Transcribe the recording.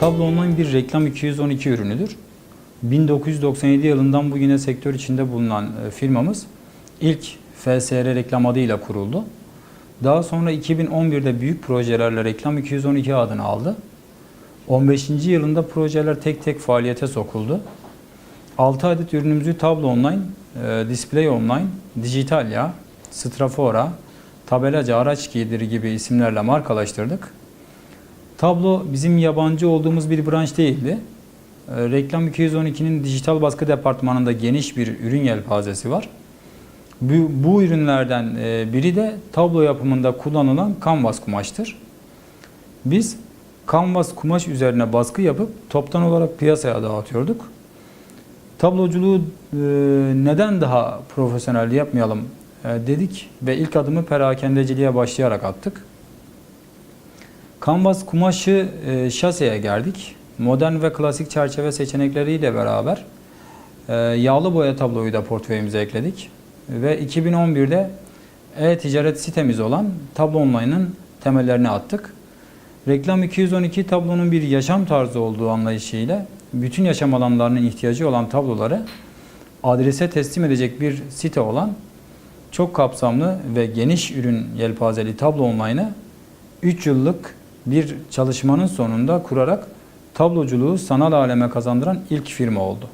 Tablo Online bir reklam 212 ürünüdür. 1997 yılından bugüne sektör içinde bulunan e, firmamız ilk FSR reklam adıyla kuruldu. Daha sonra 2011'de büyük projelerle Reklam 212 adını aldı. 15. yılında projeler tek tek faaliyete sokuldu. 6 adet ürünümüzü Tablo Online, e, Display Online, Digitalya, Strafora, Tabelacı Araç Giydiri gibi isimlerle markalaştırdık. Tablo bizim yabancı olduğumuz bir branş değildi. E, Reklam 212'nin dijital baskı departmanında geniş bir ürün yelpazesi var. Bu, bu ürünlerden e, biri de tablo yapımında kullanılan kanvas kumaştır. Biz kanvas kumaş üzerine baskı yapıp toptan olarak piyasaya dağıtıyorduk. Tabloculuğu e, neden daha profesyonel yapmayalım e, dedik ve ilk adımı perakendeciliğe başlayarak attık. Kanvas kumaşı e, şaseye gerdik. Modern ve klasik çerçeve seçenekleriyle beraber e, yağlı boya tabloyu da portföyümüze ekledik. Ve 2011'de e-ticaret sitemiz olan Tablo Online'ın temellerini attık. Reklam 212 tablonun bir yaşam tarzı olduğu anlayışıyla bütün yaşam alanlarının ihtiyacı olan tabloları adrese teslim edecek bir site olan çok kapsamlı ve geniş ürün yelpazeli Tablo Online'ı 3 yıllık bir çalışmanın sonunda kurarak tabloculuğu sanal aleme kazandıran ilk firma oldu.